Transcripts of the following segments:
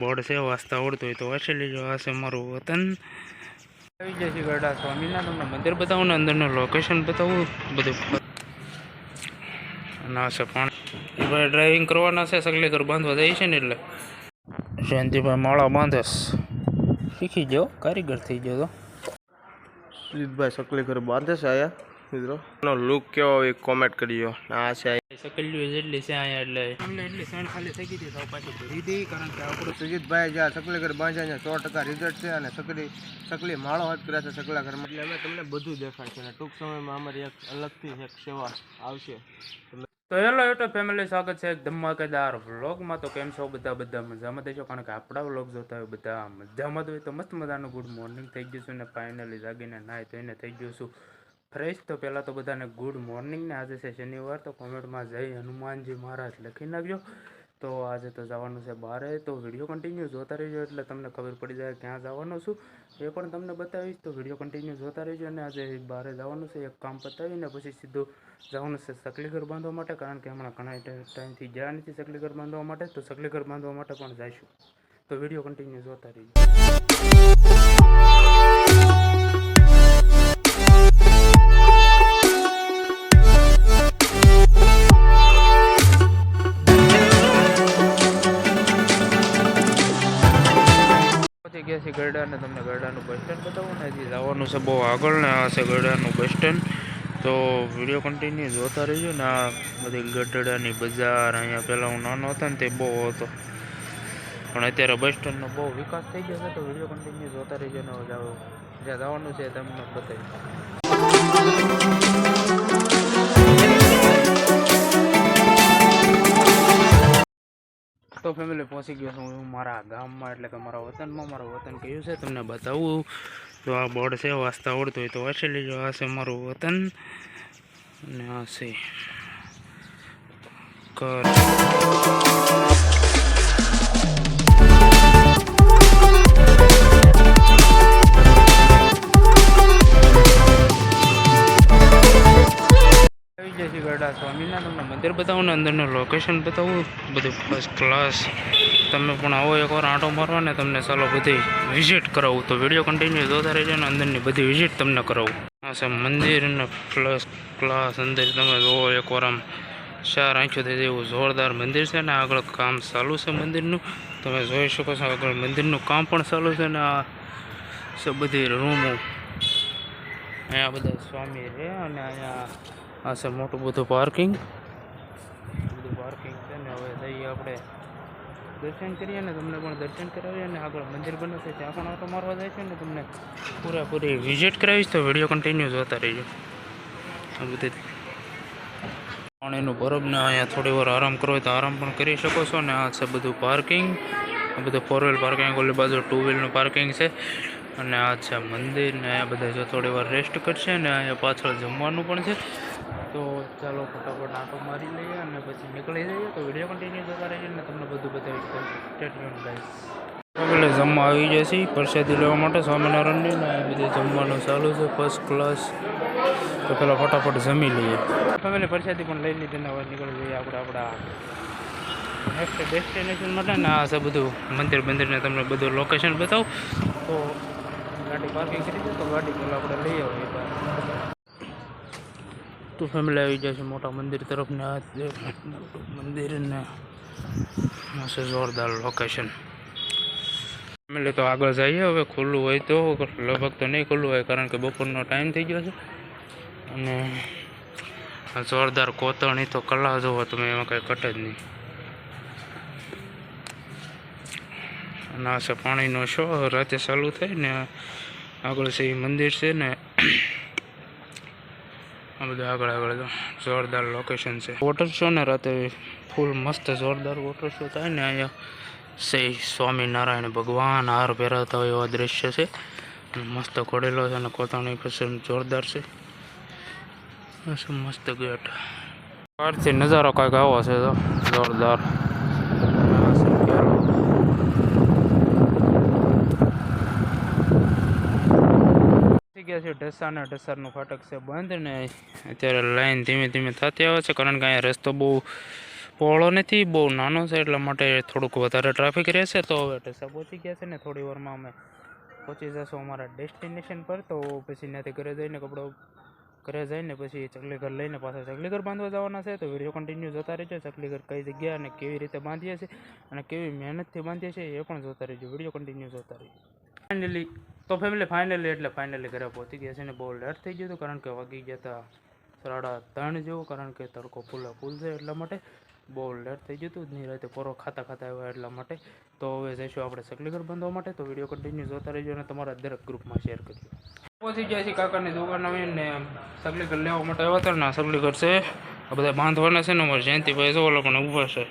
Board છે વાંચતા આવડતું હોય તો વાંચી લેજો. આ છે મારું વતન. આવી જાય છે ગરડા સ્વામીના. તમને મંદિર બતાવું ને અંદરનું લોકેશન બતાવું. બધું. ના છે પાણી. ભાઈ ડ્રાઇવિંગ કરવાના છે, સગલી ઘર બાંધવા જાય છે ને એટલે. જયંતિભાઈ માળા બાંધસ શીખી જાઓ કારીગર થઈ જાઓ તો. સુજીતભાઈ સકલી ઘર બાંધે છે આયા મિત્રો? નો લુક કેવો હોય કોમેન્ટ કરજો. આ છે સકલ્યું જેટલી છે અહીંયા એટલે. એટલે એટલી સણ ખાલી થઈ ગઈ હતી પાછી ભરી દઈ કારણ કે આપણું સુજીતભાઈ જ્યાં સકલી ઘર બાંધ્યા ને સો ટકા રિઝલ્ટ છે અને સકલી સકલી માળો હાથ કર્યા છે સકલા ઘરમાં. એટલે અમે તમને બધું દેખાડશે અને ટૂંક સમયમાં અમારી એક અલગથી એક સેવા આવશે. તો હેલો યુટ્યુબ ફેમિલી સ્વાગત છે એક ધમાકેદાર વ્લોગમાં તો કેમ છો બધા? બધા મજામાં દેશો કારણ કે આપણા વ્લોગ જોતા હોય બધા મજામાં હોય. તો મસ્ત મજાનું ગુડ મોર્નિંગ થઈ ગયું છું ને ફાઇનલી જાગીને નાહી એને થઈ ગયું છું. ફ્રેશ તો પહેલાં તો બધાને ગુડ મોર્નિંગ ને આજે છે શનિવાર, તો કોમેન્ટમાં જય હનુમાનજી મહારાજ લખી નાખજો. તો આજે તો જવાનું છે બહારે તો વીડિયો કન્ટિન્યુ જોતા રહેજો એટલે તમને ખબર પડી જાય ક્યાં જવાનું છું. એ પણ તમને બતાવીશ, તો વીડિયો કન્ટિન્યુ જોતા રહેજો અને આજે બહારે જવાનું છે, એક કામ પતાવીને પછી સીધું જવાનું છે સકલીઘર બાંધવા માટે, કારણ કે હમણાં ઘણા ટાઈમથી ગયા નથી સકલીઘર બાંધવા માટે, તો સકલીઘર બાંધવા માટે પણ જઈશું. તો વીડિયો કન્ટિન્યુ જોતા રહીજો. ગયા છે ગરડા ને તમને ગરડાનું બસ સ્ટેન્ડ બતાવું ને હજી જવાનું છે બહુ આગળ ને આ છે ગરડાનું બસ સ્ટેન્ડ તો વીડિયો કન્ટિન્યુ જોતા રહીજો ને આ બધી ગઢડાની બજાર અહીંયા પહેલાં હું નાનો હતો ને તે બહુ હતો. પણ અત્યારે બસ સ્ટેન્ડનો બહુ વિકાસ થઈ ગયો છે તો વીડિયો કન્ટિન્યુ જોતા રહીજો ને જાઓ. જ્યાં જવાનું છે તમને બતાવીશ. તો ફેમિલી પહોંચી ગયો છું હું મારા ગામમાં, એટલે કે મારા વતનમાં. મારું વતન કયું છે, તમને બતાવું. તો આ બોર્ડ છે, વાંચતા આવડતું હોય તો વાંચી લેજો. આ છે મારું વતન. અને આ છે ઘર. છે ગરડા સ્વામીના, તમને મંદિર બતાવું ને અંદરનું લોકેશન બતાવું, બધું ફર્સ્ટ ક્લાસ તમે પણ આવો એકવાર આંટો મારવા ને તમને ચાલો બધી વિઝિટ કરાવું. તો વીડિયો કન્ટિન્યુ જોતા રહેજો ને અંદરની બધી વિઝિટ તમને કરાવું. આ છે મંદિર ને પ્લસ ક્લાસ અંદર તમે જોવો એકવાર આમ ચાર આંખ્યો થઈ જાય એવું જોરદાર મંદિર છે ને આગળ કામ ચાલુ છે મંદિરનું. તમે જોઈ શકો છો આગળ મંદિરનું કામ પણ ચાલુ છે ને આ છે બધી રૂમો. અહીંયા બધા સ્વામી રહે અને અહીંયા આ છે મોટું બધું પાર્કિંગ બધું પાર્કિંગ છે ને હવે જઈએ આપણે દર્શન કરીએ ને તમને પણ દર્શન કરાવીએ અને આગળ મંદિર બને છે ત્યાં પણ આટો મારવા જાય છે ને તમને પૂરેપૂરી વિઝિટ કરાવીશ તો વીડિયો કન્ટિન્યુ જોતા રહીજો. આ બધી. પાણીનું બરફ ને અહીંયા થોડી વાર આરામ કરો હોય તો આરામ પણ કરી શકો છો ને આ છે બધું પાર્કિંગ આ બધું ફોર વ્હીલ પાર્કિંગ ઓલી બાજુ ટુ વ્હીલનું પાર્કિંગ છે. અને આ છે મંદિર ને અહીંયા બધા જો થોડી વાર રેસ્ટ કરશે ને અહીંયા પાછળ જમવાનું પણ છે. તો ચાલો ફટાફટ આંટો મારી લઈએ અને પછી નીકળી જઈએ. તો વીડિયો કન્ટિન્યુ થતા રહીએ ને તમને બધું બતાવી સ્ટેટમેન્ટ ગાઈસ એટલે જમવા આવી જાય છે પ્રસાદી લેવા માટે સ્વામિનારાયણની ને બધું જમવાનું ચાલુ છે. ફર્સ્ટ ક્લાસ તો પેલા ફટાફટ જમી લઈએ. ફેમિલી, પ્રસાદી પણ લઈ લીધી ને હવે નીકળી જઈએ આપણે આપણા નેક્સ્ટ ડેસ્ટિનેશન માટે. ને આ છે બધું મંદિર મંદિરને તમને બધું લોકેશન બતાવું. તો ગાડી પાર્કિંગ કરી દે તો ગાડી પહેલાં આપણે લઈ આવીએ તો. ફેમિલી આવી જાય છે મોટા મંદિર તરફ ને આ મંદિર ને. મસ્ત જોરદાર લોકેશન ફેમિલી તો આગળ જઈએ, હવે ખુલ્લું હોય તો, લગભગ તો નહીં ખુલ્લું હોય, કારણ કે બપોરનો ટાઈમ થઈ ગયો છે. અને જોરદાર કોતરણી તો કલા જોવો, તમે એમાં કંઈ કટે જ નહીં. અને આ છે પાણીનો શો. રાતે ચાલુ થાય ને આગળ છે એ મંદિર છે ને આ બધું આગળ આગળ જોરદાર લોકેશન છે. વોટર શો ને રાતે ફૂલ મસ્ત જોરદાર વોટર શો થાય ને અહીંયા સે સ્વામિનારાયણ ભગવાન હાર પહેરાવતા હોય એવા દ્રશ્ય છે. મસ્ત ઘોડેલો છે અને કોતાણી પસંદ જોરદાર છે. મસ્ત ગેટ. બહારથી નજારો કાંઈક આવો છે તો. જોરદાર આ છે કેરો. થઈ ગયા છે ઢસા અને ઢસારનું ફાટક છે બંધ ને અત્યારે લાઈન ધીમે ધીમે થતી આવે છે, કારણ કે અહીંયા રસ્તો બહુ પહોળો નથી, બહુ નાનો છે, એટલા માટે થોડુંક વધારે ટ્રાફિક રહેશે. તો હવે ઢસા પહોંચી ગયા છે ને થોડી વારમાં અમે પહોંચી જશું અમારા ડેસ્ટિનેશન પર. તો પછી ત્યાંથી ઘરે જઈને કપડો ઘરે જઈને પછી ચકલીઘર લઈને પાછા ચકલીઘર બાંધવા જવાના છે. તો વીડિયો કન્ટિન્યુ જોતા રહેજો, ચકલીઘર કઈ જગ્યા અને કેવી રીતે બાંધીએ છીએ અને કેવી મહેનતથી બાંધીએ છીએ એ પણ જોતા રહેજો વીડિયો કન્ટિન્યુ જોતા રહેજો. ફાઇનલી તો ફેમિલી ફાઇનલી એટલે ફાઇનલી ઘરે પહોંચી ગયા છે ને બહુ લેટ થઈ ગયું હતું, કારણ કે વાગી ગયા હતા સાડા ત્રણ જેવું, કારણ કે તડકો ફૂલા ફૂલ છે એટલા માટે બહુ લેટ થઈ ગયું હતું. રાતે પોરો ખાતા ખાતા આવ્યા એટલા માટે. તો હવે જઈશું આપણે સકલીઘર બાંધવા માટે. તો વીડિયો કન્ટિન્યુ જોતા રહેજો અને તમારા દરેક ગ્રુપમાં શેર કરજો. પહોંચી ગયા છે કાકાની દુકાન આવીને સકલીઘર લેવા માટે આવ્યા હતા ને સકલીઘર છે. આ બધા બાંધવાના છે ને અમારે જયંતિભાઈ જો પણ ઊભા છે.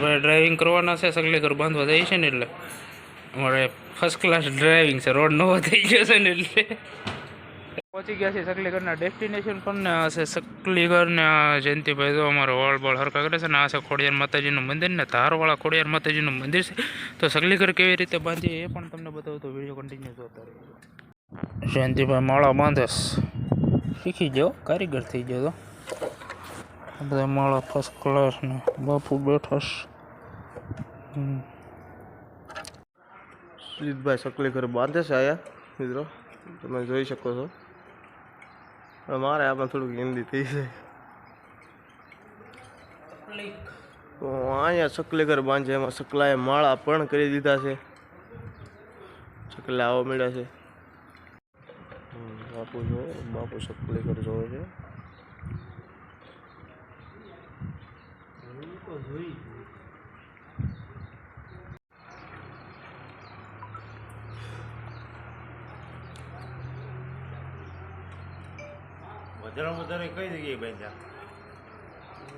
ભાઈ ડ્રાઇવિંગ કરવાના છે સકલીઘર બાંધવા જાય છે ને એટલે. અમારે ફર્સ્ટ ક્લાસ ડ્રાઇવિંગ છે, રોડ નવો થઈ ગયો છે ને એટલે. પહોંચી ગયા છે સકલીગરના ડેસ્ટિનેશન પણ છે સકલીગર ને આ જયંતિભાઈ તો અમારો વળ બળ હરકા કરે છે ને આ છે ખોડિયાર માતાજીનું મંદિર ને ધારવાળા ખોડિયાર માતાજીનું મંદિર છે. તો સકલીગર કેવી રીતે બાંધીએ એ પણ તમને બતાવું તો વીડિયો કન્ટિન્યુ જોતા રહેજો. જયંતિભાઈ માળા બાંધેશ શીખી ગયો, કારીગર થઈ ગયો તો. બધા માળા ફર્સ્ટ ક્લાસ ને બાપુ બેઠાશ હમ. સુજીતભાઈ સકલી ઘર બાંધે છે આયા મિત્રો. તમે જોઈ શકો છો. મારે આમાં થોડુંક હિન્દી થઈ છે તો અહીંયા સકલી ઘર બાંધે, એમાં સકલાએ માળા પણ કરી દીધા છે. સકલા આવો મળ્યા છે. બાપુ જો, બાપુ સકલી ઘર જોવે છે. વધારે વધારે કઈ જગ્યાએ બાંધ્યા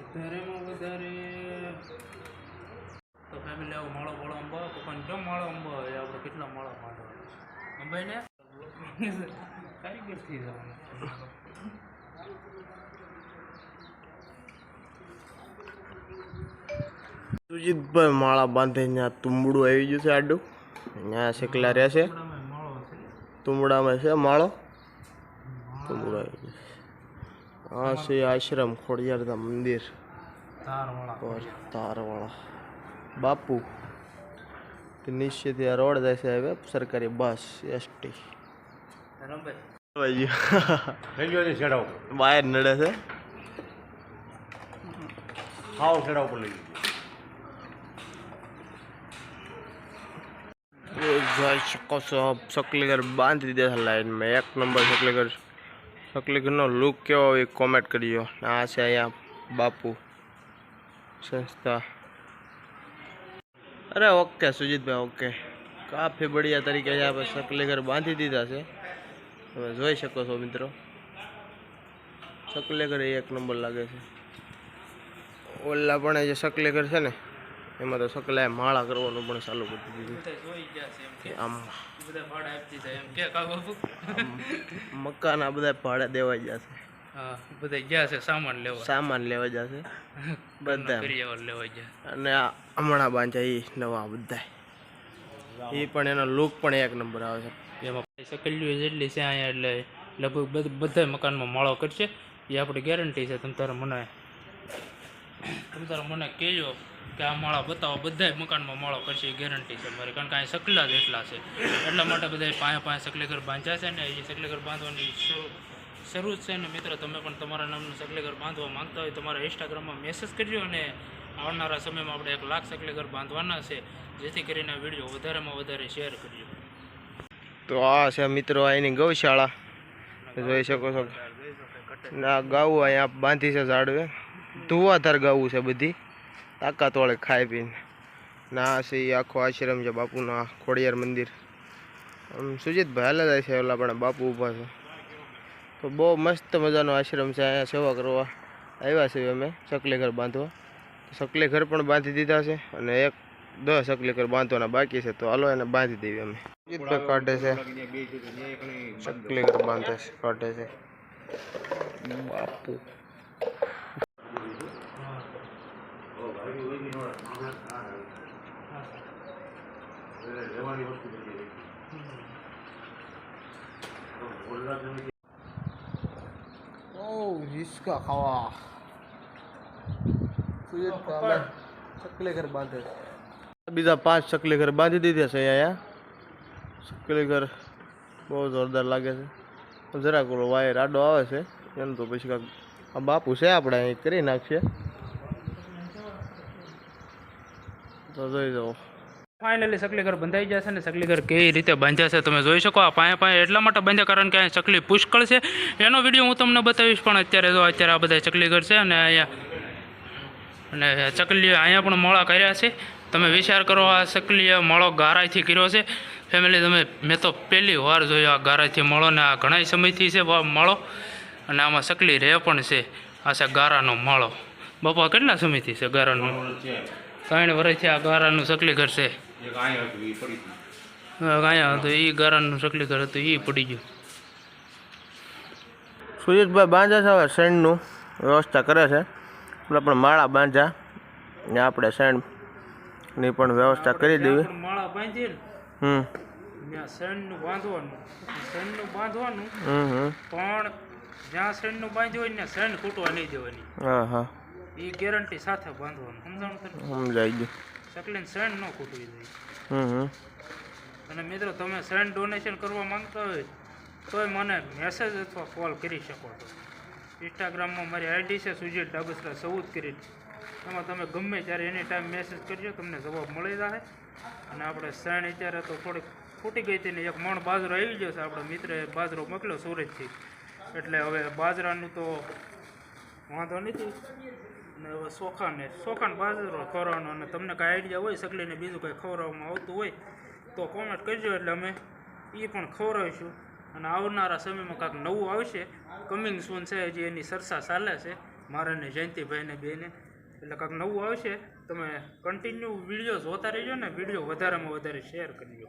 વધારેમાં વધારે તો ફેમિલી આવો માળો માળો અંબા પપ્પાને કેમ માળો અંબો? એ આપણે કેટલા માળો માળો અંબાઈ ને કારીગર થઈ જવાનું સુજીતભાઈ માળા બાંધે ત્યાં તુંબડું આવી ગયું છે આડું. ત્યાં શેકલા રહ્યા છે. તુંબડામાં છે માળો તુંબડો આવી ગયો છે આ છે આશ્રમ ખોડિયારના મંદિર. તારવાળા બાપુ નિશ્ચિત આ રોડ જાય છે હવે સરકારી બસ એસટી. બહાર નડે છે. હાવ છેડા ઉપર લઈ જોઈ શકો છો સકલીગર બાંધી દીધા લાઈનમાં. એક નંબર સકલીગર સકલીગરનો લુક કેવો હોય કોમેન્ટ કરજો. આ છે અહીંયા બાપુ સંસ્થા. અરે ઓકે સુજીતભાઈ ઓકે કાફી બઢિયા તરીકે આપણે સકલીગર બાંધી દીધા છે. તમે જોઈ શકો છો મિત્રો. સકલીગર એક નંબર લાગે છે. ઓલા પણ જે સકલીગર છે ને એમાં તો સકલાએ માળા કરવાનું પણ ચાલુ કરી દીધું ગયા છે આમ મકાન આ બધા ભાડે દેવા જશે હા બધા ગયા છે સામાન લેવા. સામાન લેવા જશે બધા. લેવા ગયા. અને હમણાં બાંધ્યા એ નવા બધા. એ પણ એનો લુક પણ એક નંબર આવે છે. એમાં સકલ્યું જેટલી છે અહીંયા એટલે લગભગ બધ- બધા મકાનમાં માળો કરશે. એ આપણી ગેરંટી છે તમ તારે મને તમ તારે મને કહેજો કે આ માળા બતાવો બધા મકાનમાં માળો કરશે એ ગેરંટી છે મારી. કારણ કે અહીં સકલા જ એટલા છે. એટલા માટે બધા પાંચ પાંચ સકલેઘર બાંધ્યા છે ને એ સકલેઘર બાંધવાની શરૂ શરૂ જ છે ને મિત્રો. તમે પણ તમારા નામનું સકલેઘર બાંધવા માંગતા હોય તમારા ઇન્સ્ટાગ્રામમાં મેસેજ કરજો અને આવનારા સમયમાં આપણે એક લાખ સકલેઘર બાંધવાના છે. જેથી કરીને વીડિયો વધારેમાં વધારે શેર કરજો. તો આ છે મિત્રો અહીંની ગૌશાળા. જોઈ શકો છો. ના ગાઉ અહીંયા બાંધી છે ઝાડવે. ધુવાધાર ગાવું છે બધી. તાકાત વાળે ખાઈ પીને. ના છે આખો આશ્રમ છે બાપુના ખોડિયાર મંદિર. આમ સુજીતભાઈ હાલ જાય છે ઓલા પણ બાપુ ઊભા છે. તો બહુ મસ્ત મજાનો આશ્રમ છે, અહીંયા સેવા કરવા આવ્યા છે અમે સકલેઘર બાંધવા. સકલેઘર પણ બાંધી દીધા છે અને એક દસ સકલેઘર બાંધવાના બાકી છે, તો હાલો એને બાંધી દેવી અમે. સુજીતભાઈ કાઢે છે. સકલેઘર બાંધે છે, કાઢે છે. બાપુ. રહેવાની હોસ્પિટલ બધી ઓ બાંધે બીજા પાંચ ચકલી ઘર બાંધી દીધા છે અહીંયા ચકલી ઘર બહુ જોરદાર લાગે છે. જરાક ઓલો વાયર આડો આવે છે એનું તો પછી કાંઈક આ બાપુ છે આપણે અહીં કરી નાખીએ. તો જોઈ જાઓ. ફાઇનલી સકલીઘર બંધાઈ જશે ને સકલીઘર કેવી રીતે બાંધ્યા છે તમે જોઈ શકો આ પાયા પાયા એટલા માટે બાંધ્યા કારણ કે અહીંયા ચકલી પુષ્કળ છે. એનો વીડિયો હું તમને બતાવીશ પણ અત્યારે જો અત્યારે આ બધા ચકલીઘર છે અને અહીંયા અને ચકલી અહીંયા પણ મોળા કર્યા છે. તમે વિચાર કરો આ ચકલીએ મોળો ગારાઈથી કર્યો છે. ફેમિલી તમે મેં તો પહેલી વાર જોયો આ ગારાઈથી મોળો ને આ ઘણા સમયથી છે મોળો અને આમાં ચકલી રહે પણ છે. આ છે ગારાનો મોળો. બાપા કેટલા સમયથી છે ગારાનો છે ત્રણ વર્ષથી આ ગારાનું ચકલી ઘર છે. એક અહીંયા હતું એ પડી હતી અહીંયા હતું એ ગારાનું ચકલી ઘર હતું એ પડી ગયું સુજીતભાઈ બાંધ્યા છે હવે શેણનું વ્યવસ્થા કરે છે. આપણે પણ માળા બાંધ્યા ને આપણે શેણની પણ વ્યવસ્થા કરી દેવી. માળા બાંધીએ હમ. ને શેણનું બાંધવાનું. શેણનું બાંધવાનું હમ પણ જ્યાં શેણનું બાંધ્યું હોય ને શેણ ખૂટવા નહીં દેવાની. હા હા. એ ગેરંટી સાથે બાંધવાનું. સમજાણું સમજાઈ ગયું. ચકલીને શેણ ન ખૂટવી જોઈએ. અને મિત્રો તમે શેણ ડોનેશન કરવા માંગતા હોય તોય મને મેસેજ અથવા કોલ કરી શકો છો. ઇન્સ્ટાગ્રામમાં મારી આઈડી છે સુજીત ડાબસરા સૌદ કરી. એમાં તમે ગમે ત્યારે એની ટાઈમ મેસેજ કરજો તમને જવાબ મળી જશે અને આપણે શેણ અત્યારે તો થોડીક ફૂટી ગઈ હતી ને એક મણ બાજરો આવી ગયો છે. આપણો મિત્રએ બાજરો મોકલ્યો સુરતથી. એટલે હવે બાજરાનું તો વાંધો નથી. અને હવે સોખાને સોખાને બાજરો ખવડાવવાનો અને તમને કાંઈ આઈડિયા હોય સકલીને બીજું કંઈ ખવડાવવામાં આવતું હોય, તો કોમેન્ટ કરજો એટલે અમે એ પણ ખવડાવીશું. અને આવનારા સમયમાં કાંઈક નવું આવશે. કમિંગ સૂન છે હજી એની સરસા ચાલે છે. મારા ને જયંતિભાઈને બેને. એટલે કાંઈક નવું આવશે. તમે કન્ટિન્યુ વીડિયો જોતા રહેજો ને વીડિયો વધારેમાં વધારે શેર કરજો.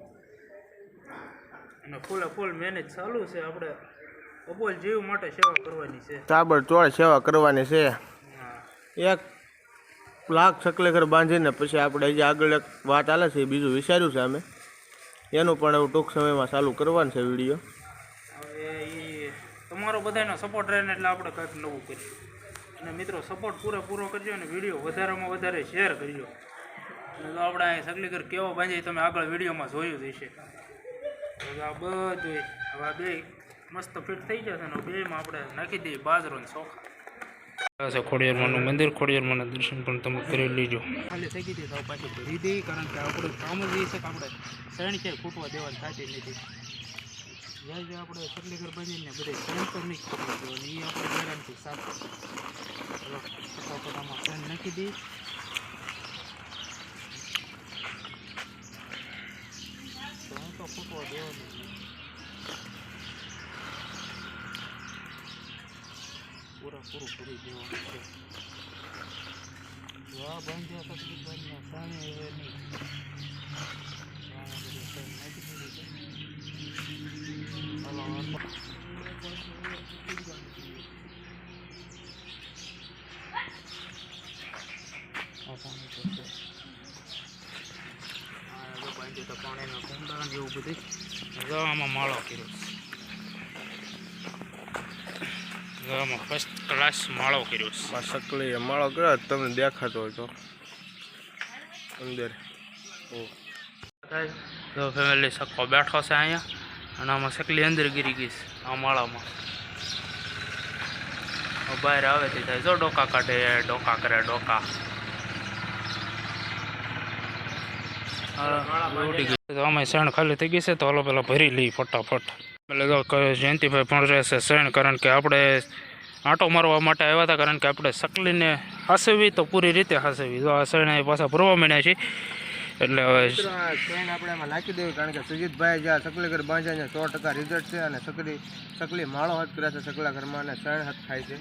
અને ફૂલે ફૂલ મહેનત ચાલુ છે. આપણે અબોલ જીવ માટે સેવા કરવાની છે. તાબડતોડ સેવા કરવાની છે. એક લાખ ચકલેખર બાંધીને પછી આપણે હજી આગળ એક વાત આલે છે, એ બીજું વિચાર્યું છે અમે. એનું પણ એવું ટૂંક સમયમાં ચાલુ કરવાનું છે વીડિયો. તમારો બધાનો સપોર્ટ રહે ને એટલે આપણે કંઈક નવું કરીએ. અને મિત્રો સપોર્ટ પૂરેપૂરો કરજો અને વીડિયો વધારેમાં વધારે શેર કરજો. તો આપણે અહીં સગલીગર કેવો બાંધી તમે આગળ વિડીયોમાં જોયું જ હશે. આ બધું હવે બે મસ્ત ફિટ થઈ જશે અને બેમાં આપણે નાખી દઈએ બાજરો ને ચોખા ખોડિયારમાંનું મંદિર ખોડિયારમાંના દર્શન પણ તમે કરી લેજો. ખાલી થઈ ગઈ હતી પાછી ભરી કારણ કે આપણું કામ જ એ છે કે આપણે શરણ છે ખૂટવા દેવાની થતી નથી. જ્યાં જ્યાં આપણે સકલીગર બાંધીને બધે શરણ પણ નહીં દેવાની એ આપણે ગેરંટી સાફ ફટાફટ શરણ નાખી દઈએ શરણ તો ખૂટવા દેવાની નહીં. પૂરા પૂરું કરી દેવાનું છે જો આ બાંધ્યા સકલીગરને સામે હવે નહીં ત્યાં બધું શરણ નાખી દીધું છે Hello. પાણીના કુંડા જેવું બધું જો આમાં માળો કર્યો આમાં ફર્સ્ટ ક્લાસ માળો કર્યો છે. આ સકલી માળો કર્યો તમને દેખાતો હોય તો. અંદર. ઓ. તો ફેમિલી સક્કો બેઠો છે અહીંયા અને આમાં સકલી અંદર ગીરી ગઈ છે આ માળામાં. બહાર આવે તે થાય. જો ડોકા કાઢે ડોકા કરે ડોકા. અમે શણ ખાલી થઈ ગઈ છે તો હલો પેલા ભરી લઈ ફટાફટ. તો જયંતિભાઈ પણ રહેશે શરણ કારણ કે આપણે આંટો મારવા માટે આવ્યા હતા, કારણ કે આપણે સકલીને હાસવી તો પૂરી રીતે હાસવી. જો આ શણ પાછા ભરવા માંડ્યા છે એટલે હવે ચેન આપણે એમાં નાખી દેવી, કારણ કે સુજીતભાઈ જ્યાં સકલીઘર બાંધ્યા છે, સો ટકા રિઝલ્ટ છે અને સકલી સકલી માળો હાથ કરે છે સકલા ઘરમાં અને શરણ હાથ ખાય છે.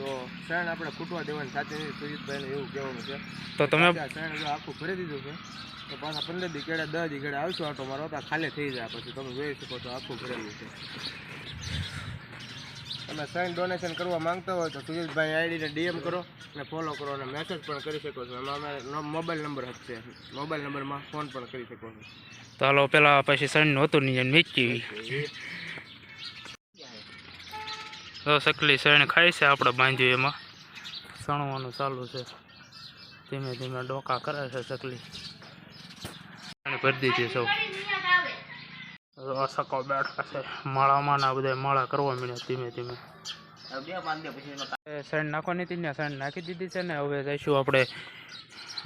તો શરણ આપણે ખૂટવા દેવાની સાથે સુજીતભાઈને એવું કહેવાનું છે. તો તમે શરણ જો આખું ભરી દીધું છે તો પાછા પંદર દી કેડે દસ દી કેડે આવશો આટો મારો તો ખાલી થઈ જાય પછી. તમે જોઈ શકો છો આખું ભરેલું છે. તમે શરણ ડોનેશન કરવા માંગતા હોય તો સુજીતભાઈ આઈડીને ડીએમ કરો અને ફોલો કરો અને મેસેજ પણ કરી શકો છો. એમાં અમે મોબાઈલ નંબર હશે મોબાઈલ નંબરમાં ફોન પણ કરી શકો છો. તો હાલો પેલા પછી સણ હતું નહીં તો સકલી શેણ ખાય છે આપણે બાંધ્યું એમાં. સણવાનું ચાલુ છે. ધીમે ધીમે ડોકા કરે છે સકલી. ભરી દીધી સૌ. સકો બેઠા છે. માળામાં ના બધા માળા કરવા મળ્યા ધીમે ધીમે. સાઈડ નાખવાની હતી ને સાઈડ નાખી દીધી છે ને, હવે જઈશું આપણે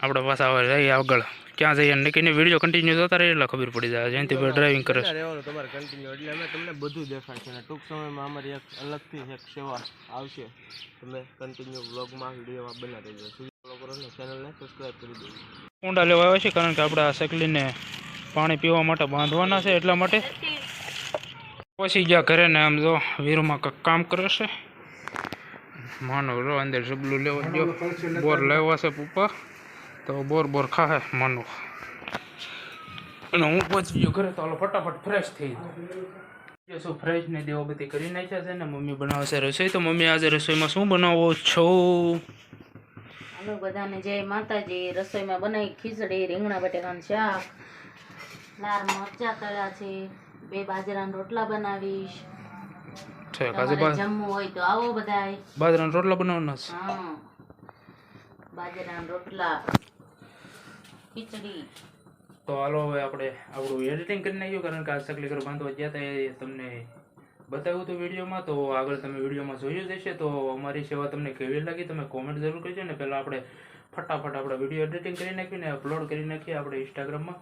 આપણે પાછા હવે આગળ. ક્યાં જઈએ? નક્કીને વીડિયો કન્ટિન્યુ જોતા રહે એટલે ખબર પડી જાય. જયંતિભાઈ ડ્રાઇવિંગ કરે છે. તમારે કન્ટિન્યુ એટલે અમે તમને બધું દેખાડશે અને ટૂંક સમયમાં અમારી એક અલગથી એક સેવા આવશે. તમે કન્ટિન્યુ બ્લોગમાં વિડીયોમાં બના દેજો ફોલો કરો ને ચેનલને સબસ્ક્રાઇબ કરી દેજો. ઊંડા લેવા આવે છે કારણ કે આપણે આ સકલીને પાણી પીવા માટે બાંધવાના છે એટલા માટે. પછી ગયા ઘરે ને આમ જો વીરમાં કંઈક કામ કરે છે. માનો અંદર જબલું લેવા ગયો. બોર લેવા છે પપ્પા. તો બોર બોર ખાહે માનો. અને હું પહોંચી ગયો ઘરે તો ઓલો ફટાફટ ફ્રેશ થઈ ગયો. શું ફ્રેશ ને દેવો બધી કરી નાખ્યા છે ને મમ્મી બનાવે છે રસોઈ. તો મમ્મી આજે રસોઈમાં શું બનાવો છો? અમે બધાને જય માતાજી રસોઈમાં બનાવી ખીચડી રીંગણા બટેકાનું શાક લાલ મરચા તળ્યા છે બે બાજરાના રોટલા બનાવીશ. છે કાજુ જમવું હોય તો આવો બધાય. બાજરાના રોટલા બનાવવાના છે? હા. બાજરાના રોટલા. ખીચડી. તો હાલો હવે આપણે આપણું એડિટિંગ કરી નાખ્યું, કારણ કે આ સકલીકર બાંધવા ગયા તમને બતાવ્યું હતું વિડીયોમાં. તો આગળ તમે વિડીયોમાં જોયું જ તો અમારી સેવા તમને કેવી લાગી તમે કોમેન્ટ જરૂર કરજો. ને પહેલાં આપણે ફટાફટ આપણે વીડિયો એડિટિંગ કરી નાખીએ ને અપલોડ કરી નાખીએ આપણે ઇન્સ્ટાગ્રામમાં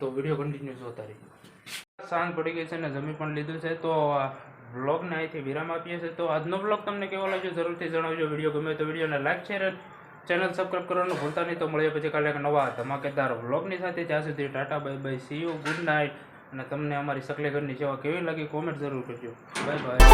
તો વીડિયો કન્ટિન્યુ જોતા રહીએ. સાંજ પડી ગઈ છે ને જમી પણ લીધું છે. તો આ વ્લોગને અહીંથી વિરામ આપીએ છીએ. તો આજનો બ્લોગ તમને કેવો લાગ્યો જરૂરથી જણાવજો. વીડિયો ગમે તો વિડીયોને લાઈક શેર ચેનલ સબસ્ક્રાઈબ કરવાનું ભૂલતા નહીં. તો મળીએ પછી કાલે એક નવા ધમાકેદાર વ્લોગની સાથે. જ્યાં સુધી tata, bye bye see you good night અને તમને અમારી સકલે ઘરની સેવા કેવી લાગી કોમેન્ટ જરૂર કરજો. Bye bye.